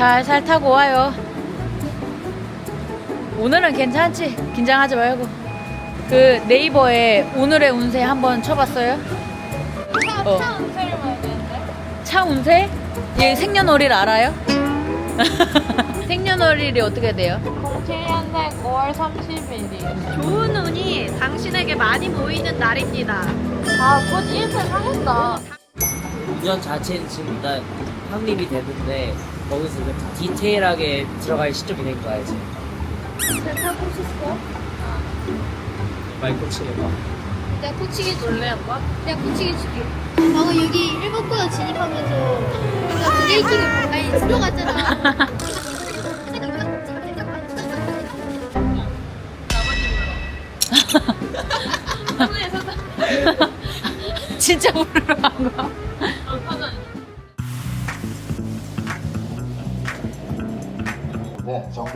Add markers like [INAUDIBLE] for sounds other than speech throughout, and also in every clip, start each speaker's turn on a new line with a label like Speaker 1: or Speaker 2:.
Speaker 1: 살살 타고 와요. 오늘은 괜찮지? 긴장하지 말고. 그 네이버에 오늘의 운세 한번 쳐봤어요? 어.
Speaker 2: 차 운세를 봐야 되는데.
Speaker 1: 차 운세? 얘 생년월일 알아요? [LAUGHS] 생년월일이 어떻게 돼요?
Speaker 2: 07년생 5월 30일이에요.
Speaker 1: 좋은 운이 당신에게 많이 보이는 날입니다.
Speaker 2: 아, 곧 1등 하겠다.
Speaker 3: 운전 자체는 지금 일단 확립이 되는데 거기서 좀 디테일하게 들어갈 시점이 된 거야 이제 말 고치려고
Speaker 4: 내가 코치기 줄래 오빠? 내가 코치기 줄게 방금 여기 일본 코너 진입하면서 우리가 브레이킹을 아니 들어갔잖아
Speaker 1: 진짜 부르러 간 거야?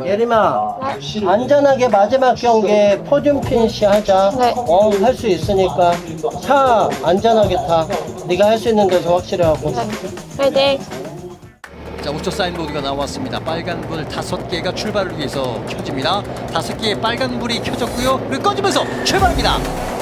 Speaker 5: 예림아 안전하게 마지막 경기에 포듐 피니시 하자 어할 수 있으니까 차 안전하게 타 네가 할 수 있는 데서 확실히 하고
Speaker 2: 네.
Speaker 6: 자, 우측 사인보드가 나왔습니다. 빨간 불 다섯 개가 출발을 위해서 켜집니다. 다섯 개의 빨간 불이 켜졌고요. 그리고 꺼지면서 출발합니다.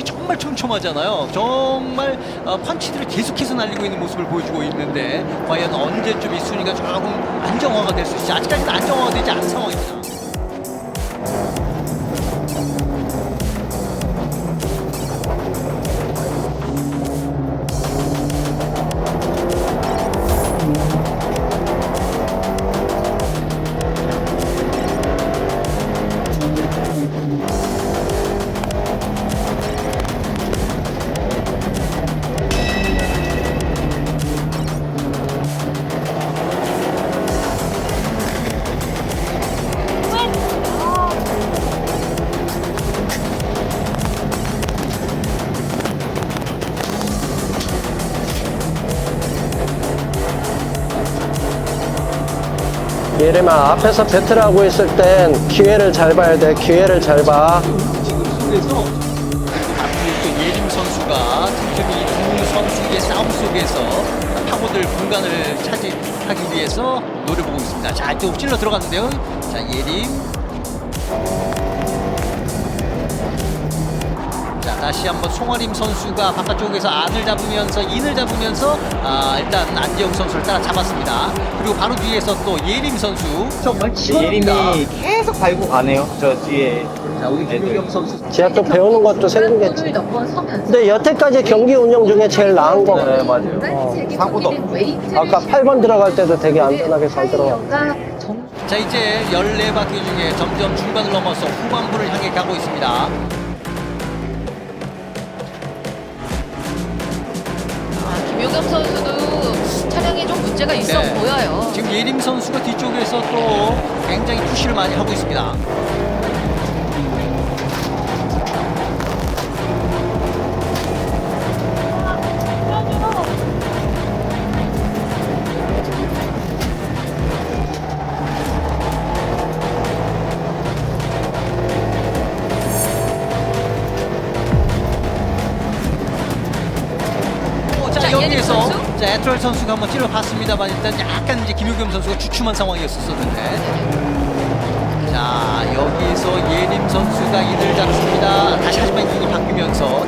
Speaker 6: 간격이 정말 촘촘하잖아요. 정말 어, 펀치들을 계속해서 날리고 있는 모습을 보여주고 있는데 과연 언제쯤 이 순위가 조금 안정화가 될 수 있을지 아직까지는 안정화가 되지 않은 상황입니다.
Speaker 5: 예림아 앞에서 배틀하고 있을 땐 기회를 잘 봐야 돼 기회를 잘 봐
Speaker 6: 지금 속에서 또 예림 선수가 틈틈이 두 선수의 싸움 속에서 파고들 공간을 차지하기 위해서 노려보고 있습니다. 자, 또 찔러 들어갔는데요. 자, 예림. 다시 한번 송아림 선수가 바깥쪽에서 안을 잡으면서 인을 잡으면서 아, 일단 안재영 선수를 따라 잡았습니다. 그리고 바로 뒤에서 또 예림 선수 정말
Speaker 7: 예림이 계속 밟고 가네요. 저 뒤에.
Speaker 6: 자, 우리 김유경 선수
Speaker 5: 지하 또 배우는 것도 생기겠지 근데 여태까지 경기 운영 중에 제일 나은 거 같아
Speaker 7: 네, 맞아요. 사고도 없고.
Speaker 5: 아까 8번 들어갈 때도 되게 안전하게 잘 들어가
Speaker 6: 자 이제 14바퀴 중에 점점 중간을 넘어서 후반부를 향해 가고 있습니다
Speaker 1: 아, 김효겸 선수도 차량에 좀 문제가 있어
Speaker 6: 네.
Speaker 1: 보여요.
Speaker 6: 지금 예림 선수가 뒤쪽에서 또 굉장히 푸시를 많이 하고 있습니다 에트럴 선수가 한번 찔러봤습니다만 일단 약간 이제 김효겸 선수가 주춤한 상황이었었는데. 자 여기서 예림 선수가 이를 잡습니다. 다시 하지만 인이 바뀌면서.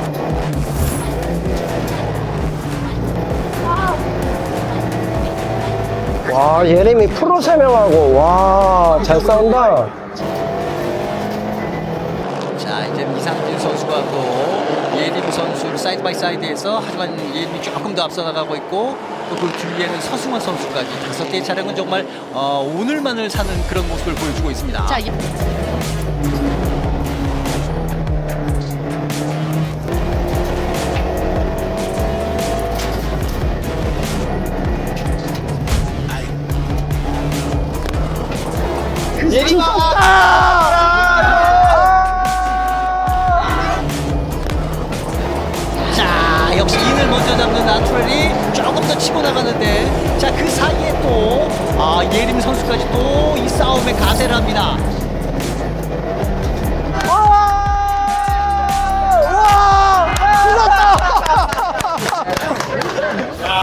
Speaker 5: 와 예림이 프로 세명하고 와 잘 싸운다
Speaker 6: 자 이제 이상진 선수가 또 예림 선수를 사이드 바이 사이드에서 하지만 예림이 조금 더 앞서 나가고 있고 또 그 뒤에는 서승환 선수까지 다섯 개의 차량은 정말 어, 오늘만을 사는 그런 모습을 보여주고 있습니다.
Speaker 1: 자, 이-
Speaker 6: 나트렐이 조금 더 치고 나가는데 자 그 사이에 또 아, 예림 선수까지 또 이 싸움에 가세를 합니다. [LAUGHS]
Speaker 2: 아,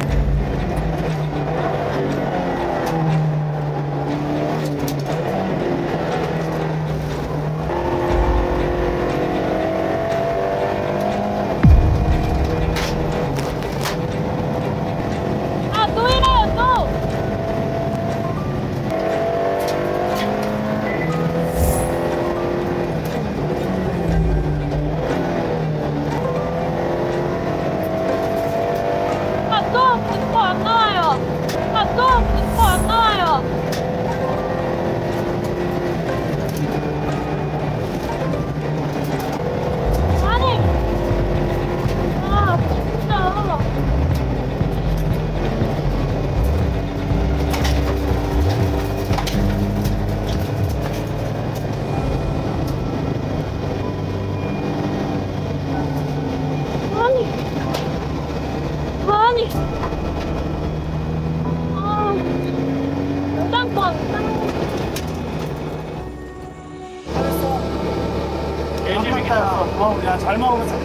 Speaker 3: 어, 야, 잘 먹었어.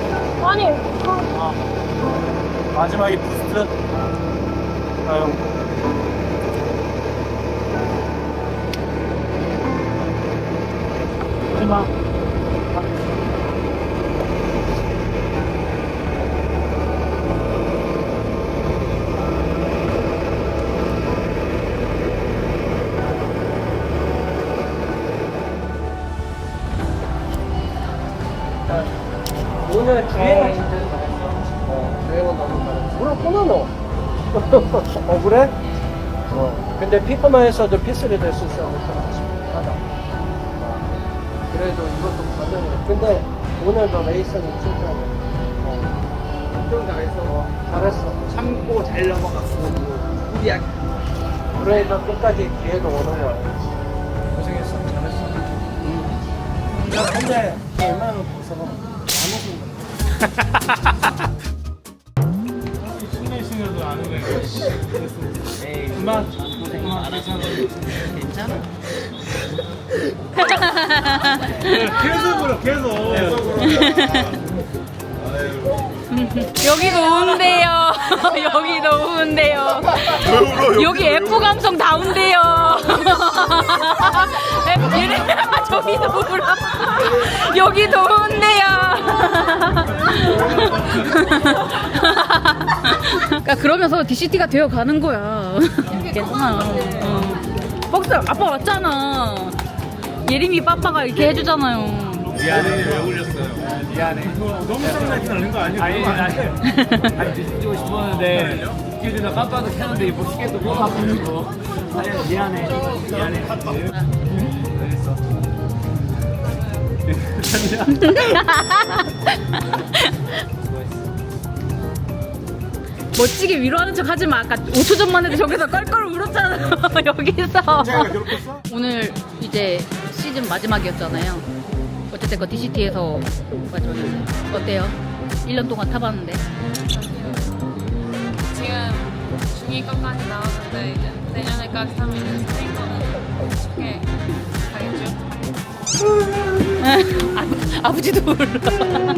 Speaker 2: 아니,
Speaker 3: 마지막에 부스트. 아유. 오지 마.
Speaker 8: 오늘 주행은 진짜 잘했어. 어, 주행은 너무 잘했어. 그렇구나, 너. [LAUGHS] 어, 그래? 어. 근데 피크만 했어도 피스를 될 수 있어. 맞아. 어. 그래도 이것도 과정이야. 근데 오늘 너 레이스는 진짜. 어. 엄청 잘했어. 어, 잘했어.
Speaker 9: 참고 잘 넘어갔고 무리하게
Speaker 8: 그래도 끝까지 기회가 오는 거야.
Speaker 3: 고생했어. 잘했어.
Speaker 8: 야, 근데 얼마나 벗어?
Speaker 3: 신내 신내도 안 오네. 그만. 괜찮아. 계속 불어, 계속.
Speaker 1: 여기도 우는데요. [LAUGHS] 여기도 우는데요. 여기 F 감성 다 운대요. [LAUGHS] 얘네 [LAUGHS] 저기도 울어. 여기도 운대요. 그러니까 그러면서 DCT가 되어 가는 거야. 괜찮아. 어. 벅스 아빠 왔잖아. 예림이 빠빠가 이렇게 해주잖아요.
Speaker 3: 미안해, 왜 올렸어요? 미안해. 너무 쌍나게 나는 거 아니야? 아니, 아니. 아니, 찍고 싶었는데, 스케줄이나 깜빡도 켰는데, 뭐 시계도 못 바꾸고. 아니, 미안해. 미안해. [LAUGHS]
Speaker 1: 멋지게 위로하는 척 하지 마. 아까 5초 전만 해도 저기서 껄껄 울었잖아. [LAUGHS] 여기서. 오늘 이제 시즌 마지막이었잖아요. 어쨌든 그 DCT에서 마지막이었어요. 어때요? 1년 동안 타봤는데.
Speaker 2: 지금 중2 것까지 나왔는데, 이제 내년에까지 이제 스테이크는 쉽게 가겠죠? [LAUGHS]
Speaker 1: 아, 아버지도 울어.